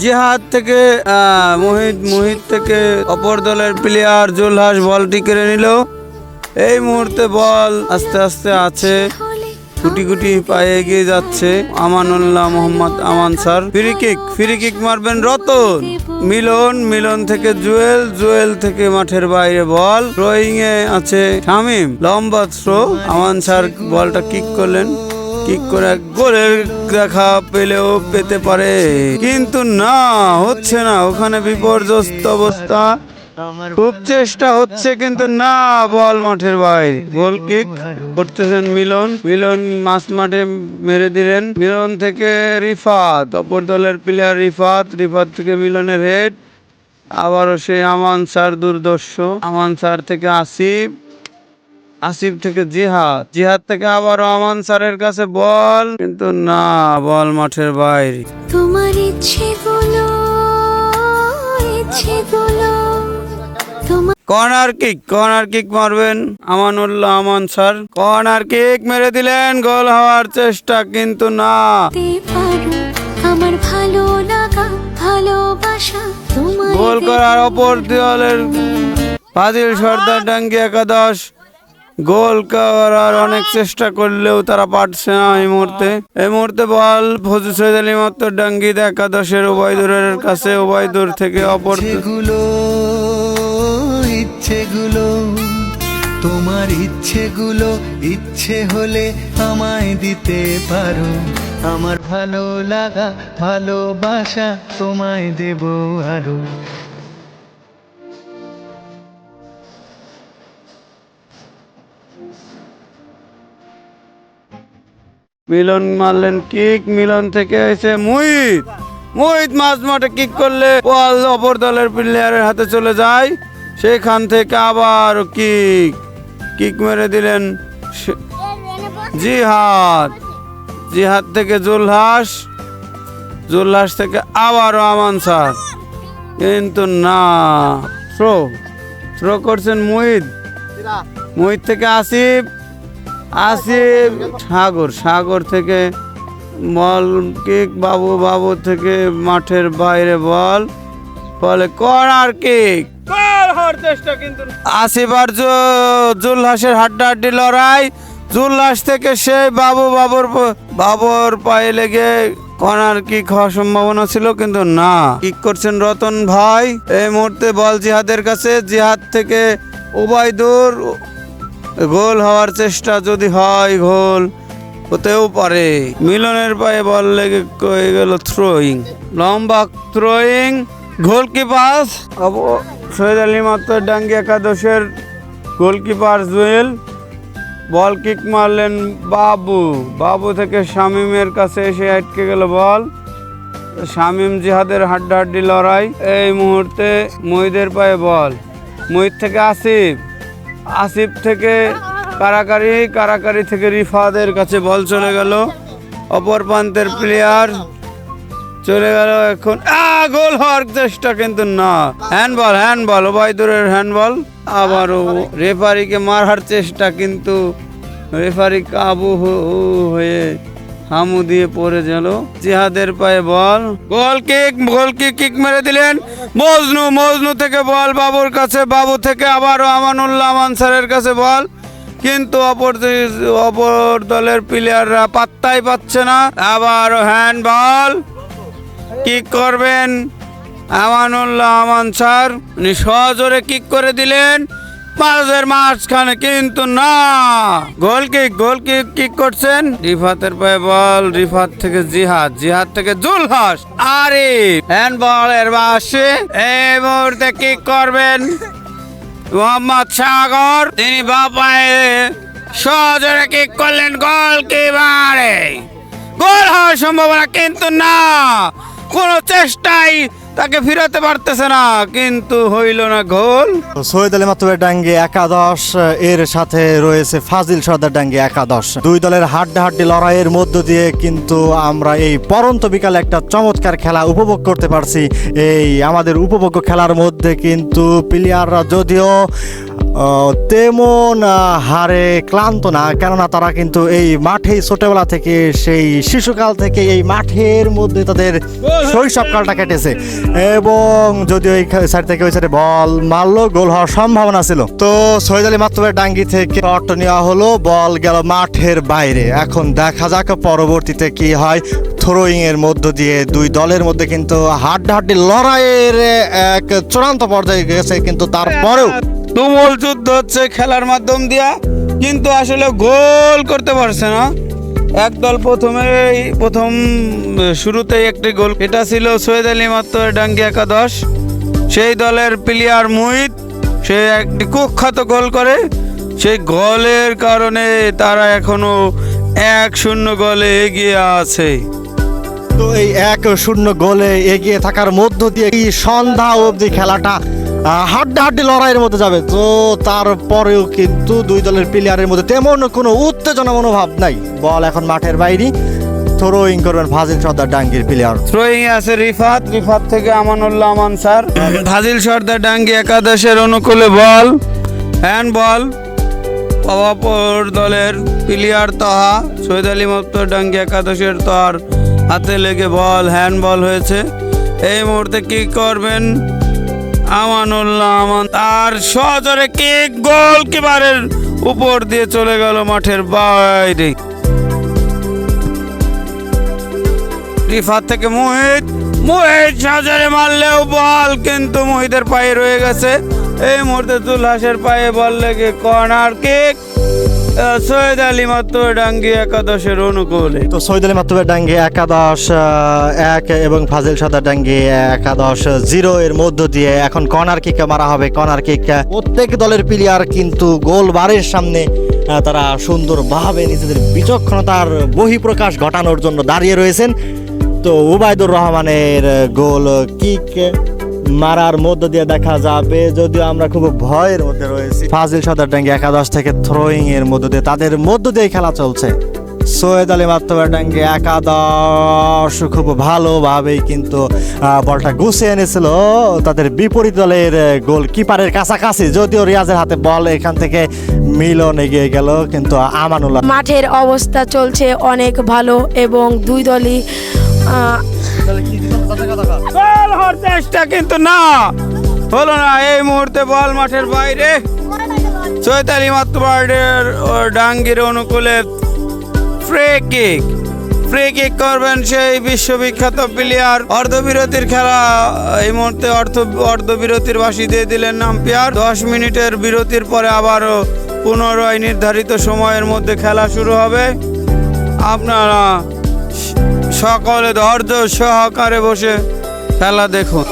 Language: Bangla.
জিহাদ থেকে মোহিত মোহিত থেকে অপর দলের প্লেয়ার জুলহাস বলটি কেড়ে নিল। এই মুহূর্তে বল আস্তে আস্তে আছে। গুটি গুটি পায়ে এগিয়ে যাচ্ছে Amanullah Mohammad Aman sir. Free kick free kick মারবেন রতন। মিলন মিলন থেকে জুয়েল জুয়েল থেকে মাঠের বাইরে বল। থ্রোয়িং এ আছে শামিম। লম্বা থ্রো আমান স্যার বলটা কিক করলেন। কিক করে গোলের দেখা পেলেও পেতে পারে। কিন্তু না, হচ্ছে না। ওখানে বিপর্যস্ত অবস্থা। খুব চেষ্টা হচ্ছে, কিন্তু না, বল মাঠের বাইরে। গোল কিক করতেছেন মিলন। মিলন মাছ মাঠে মেরে দিলেন। মিলন থেকে রিফাত, অপর দলের প্লেয়ার রিফাত। রিফাত থেকে মিলনের হেড আবারও সেই আমান স্যার দুর্দর্শ। আমান স্যার থেকে আসিফ। আসিফ থেকে জিহাদ। জিহাদ থেকে আবার আমান স্যারের কাছে বল। কিন্তু না বল মাঠের বাইরে। তোমার ইচ্ছেগুলো ইচ্ছেগুলো কর্নার কিক কর্নার কিক মারবেন Amanullah Aman sir. Corner kick মেরে দিলেন গোল হওয়ার চেষ্টা কিন্তু না। আমার ভালো লাগা ভালোবাসা গোল করার অপর দলের ফাজিল সর্দার ডাঙ্গি একাদশ। গোল করার অনেক চেষ্টা করলেও তারা পারছে না এই মুহূর্তে। এই মুহূর্তে বল ফজু সৈয়দ আলী মাত্র ডাঙ্গি একাদশের ওবায়দুরের কাছে ওবায়দুর থেকে অপর ইচ্ছেগুলো ইচ্ছেগুলো, তোমার ইচ্ছেগুলো, ইচ্ছে হলে আমায় দিতে পারো। আমার ভালো লাগা, ভালোবাসা তোমায় দেব আরও। মিলন মারলেন কিক, মিলন থেকে এসে মুহিত মুহিত মাঝ মাঠে কিক করলে বল অপর দলের প্লেয়ারের হাতে চলে যায়। সেখান থেকে আবার কিক। কিক মেরে দিলেন জিহাদ। জিহাদ থেকে জুলহাস। জুলহাস থেকে আবারও আমান স্যার কিন্তু না থ্রো থ্রো করছেন মুহিত মুহিত থেকে আসিফ আসিফ সাগর সাগর থেকে বল কিক বাবু বাবু থেকে মাঠের বাইরে বল বলে কর্নার কিক। আসিফ আর জুলহাসের হাড্ডাহাড্ডি লড়াই। জুলহাস থেকে সেই বাবু বাবুর বাবুর পায়ে লেগে কর্নার কিক হওয়ার সম্ভাবনা ছিল কিন্তু না। কিক করছেন রতন ভাই। এই মুহূর্তে বল জিহাদের কাছে জিহাদ থেকে ওবায়দুর গোল হওয়ার চেষ্টা যদি হয় গোল, হতেও পারে। মিলনের পায়ে বল লেগে হয়ে গেল থ্রোয়িং লম্বা থ্রোয়িং গোলকিপার সৈয়দ আলী মাত্র ডাঙ্গি একাদশের গোলকিপার জুয়েল বল কিক মারলেন বাবু। বাবু থেকে শামিমের কাছে এসে আটকে গেল বল। শামিম জিহাদের হাড্ডাহাড্ডি লড়াই। এই মুহূর্তে মহিদের পায়ে বল। মহিদ থেকে আসিফ। আসিফ থেকে কারাকারি কারাকারি থেকে রিফাদের কাছে বল চলে গেল। অপর প্রান্তের প্লেয়ার চলে গেল এখন। গোল হওয়ার চেষ্টা কিন্তু না। হ্যান্ডবল হ্যান্ডবল ওবায়দুরের হ্যান্ডবল আবারও রেফারিকে মারার চেষ্টা কিন্তু রেফারি কাবু হয়ে হামু দিয়ে পড়ে গেল। জিহাদের পায়ে ball. Goal kick goal kick kick মেরে দিলেন। মজনু মজনু থেকে বল, বাবুর কাছে, বাবু থেকে আবারও আমানুল্লাহ আনসারের কাছে বল। কিন্তু অপর অপর দলের প্লেয়াররা পাত্তাই পাচ্ছে না। আবারও হ্যান্ড বল কিক করবেন? আমানুল্লাহ আমান স্যার উনি সজোরে কিক করে দিলেন। মাঝের মাঝখানে কিন্তু না। Goal kick goal kick kick করছেন। রিফাতের পায়ে বল, রিফাত থেকে জিহাদ জিহাদ থেকে জুলহাস আরে হ্যান্ড বল এর বাসে, এই মুহূর্তে কিক করবেন মোহাম্মদ সাগর। তিনি বাপায় সজোরে কিক করলেন, গোল কি কিবারে গোল হওয়ার সম্ভাবনা কিন্তু না। কোনো চেষ্টাই তাকে ফিরাতে পারতেছে না, কিন্তু হইল না গোল। সৈয়দ আলী মাতুবের ডাঙ্গি একাদশ, এর সাথে রয়েছে ফাজিল সর্দার ডাঙ্গি একাদশ। দুই দলের হাড্ডা হাড্ডি লড়াইয়ের মধ্য দিয়ে কিন্তু আমরা এই পরন্ত বিকালে একটা চমৎকার খেলা উপভোগ করতে পারছি। এই আমাদের উপভোগ্য খেলার মধ্যে কিন্তু প্লেয়াররা যদিও তেমন হারে ক্লান্ত না, কেননা তারা কিন্তু এই মাঠেই ছোটবেলা থেকে, সেই শিশুকাল থেকে এই মাঠের মধ্যে তাদের শৈশবকালটা কেটেছে। এবং যদিও এই সাইড থেকে ওই সাইডে বল মারলো গোল হওয়ার সম্ভাবনা ছিল। তো সৈয়দ আলী মাত্রমের ডাঙ্গি থেকে শট নেওয়া হলো, বল গেল মাঠের বাইরে। এখন দেখা যাক পরবর্তীতে কি হয়। থ্রোয়িং এর মধ্য দিয়ে দুই দলের মধ্যে কিন্তু হাড্ডাহাড্ডি লড়াইয়ের এক চূড়ান্ত পর্যায়ে গেছে কিন্তু তারপরেও তুমুল যুদ্ধ হচ্ছে খেলার মাধ্যম দিয়া, কিন্তু আসলে গোল করতে পারছে না। একদল প্রথমে প্রথম, শুরুতেই একটি গোল। এটা ছিল সৈয়দ আলী মাত্র ডাঙ্গি একাদশ। সেই দলের প্লেয়ার মুহিত, সে একটি কুখ্যাত গোল করে। সেই গোলের কারণে তারা এখনও এক শূন্য গোলে এগিয়ে আছে। তো এই এক শূন্য গোলে এগিয়ে থাকার মধ্য দিয়ে সন্ধ্যা অবধি খেলাটা হাড্ডাহাড্ডি লড়াইয়ের মধ্যে যাবে। তো তারপরেও কিন্তু দুই দলের প্লেয়ারের মধ্যে তেমন কোনো উত্তেজনা মনোভাব নাই। বল এখন মাঠের বাইরে। থ্রোয়িং করবেন ফাজিল সর্দার ডাঙ্গির প্লেয়ার থ্রোয়িং আছে রিফাত। রিফাত থেকে আমানুল্লাহ আমান স্যার। ফাজিল সর্দার ডাঙ্গি একাদশের অনুকূলে বল। হ্যান্ড বল অপর দলের প্লেয়ার তহা। সৈয়দ আলী মক্তর ডাঙ্গি একাদশের তহার হাতে লেগে বল হ্যান্ড বল হয়েছে। এই মুহূর্তে কি করবেন? আমানুল্লাহ আমান তার সজরে গোল কিপারের উপর দিয়ে চলে গেল মাঠের বাইরে। রিফাত থেকে মোহিত মোহিত সজরে মারলেও বল কিন্তু মোহিতের পায়ে রয়ে গেছে। এই মুহূর্তে তুলহাসের পায়ে বল লেগে কর্নার কিক সৈয়দ আলী ডাঙ্গি একাদশের অনুকূলে। তো সৈয়দ আলী ডাঙ্গি একাদশ এক এবং ফাজিল সর্দার ডাঙ্গি একাদশ, জিরো এর মধ্য দিয়ে এখন কর্নার কিক মারা হবে, কর্নার কিক প্রত্যেক দলের প্লেয়ার কিন্তু গোল বারের সামনে তারা সুন্দরভাবে নিজেদের বিচক্ষণতার বহিঃপ্রকাশ ঘটানোর জন্য দাঁড়িয়ে রয়েছেন। তো উবায়দুর রহমানের গোল কিক মারার মধ্য দিয়ে দেখা যাবে, যদিও আমরা খুব ভয়ের মধ্যে রয়েছি। ফাজিল সর্দার ডাঙ্গি একাদশ থেকে থ্রোয়িং এর মধ্য দিয়ে, তাদের মধ্য দিয়ে খেলা চলছে। সৈয়দ আলী মাত্তবাডাঙ্গে একাদশ খুব ভালোভাবেই কিন্তু বলটা গুছিয়ে এনেছিল তাদের বিপরীত দলের গোল কিপারের কাছাকাছি। যদিও রিয়াজের হাতে বল এখান থেকে মিলন এগিয়ে গেল, কিন্তু আমানুল্লাহ মাঠের অবস্থা চলছে অনেক ভালো এবং দুই দলই গোল হওয়ার চেষ্টা কিন্তু না। হলো না, এই মুহূর্তে বল মাঠের বাইরে। চৈতালি মাত্রবার্ডের ডাঙ্গির অনুকূলে ফ্রি কিক ফ্রি কিক করবেন সেই বিশ্ববিখ্যাত প্লেয়ার অর্ধবিরতির খেলা। এই মুহূর্তে অর্ধ অর্ধবিরতির বাসি দিয়ে দিলেন নাম আম্পায়ার দশ মিনিটের বিরতির পরে আবারও পুনরায় নির্ধারিত সময়ের মধ্যে খেলা শুরু হবে। আপনারা সকলে ধৈর্য সহকারে বসে খেলা দেখুন।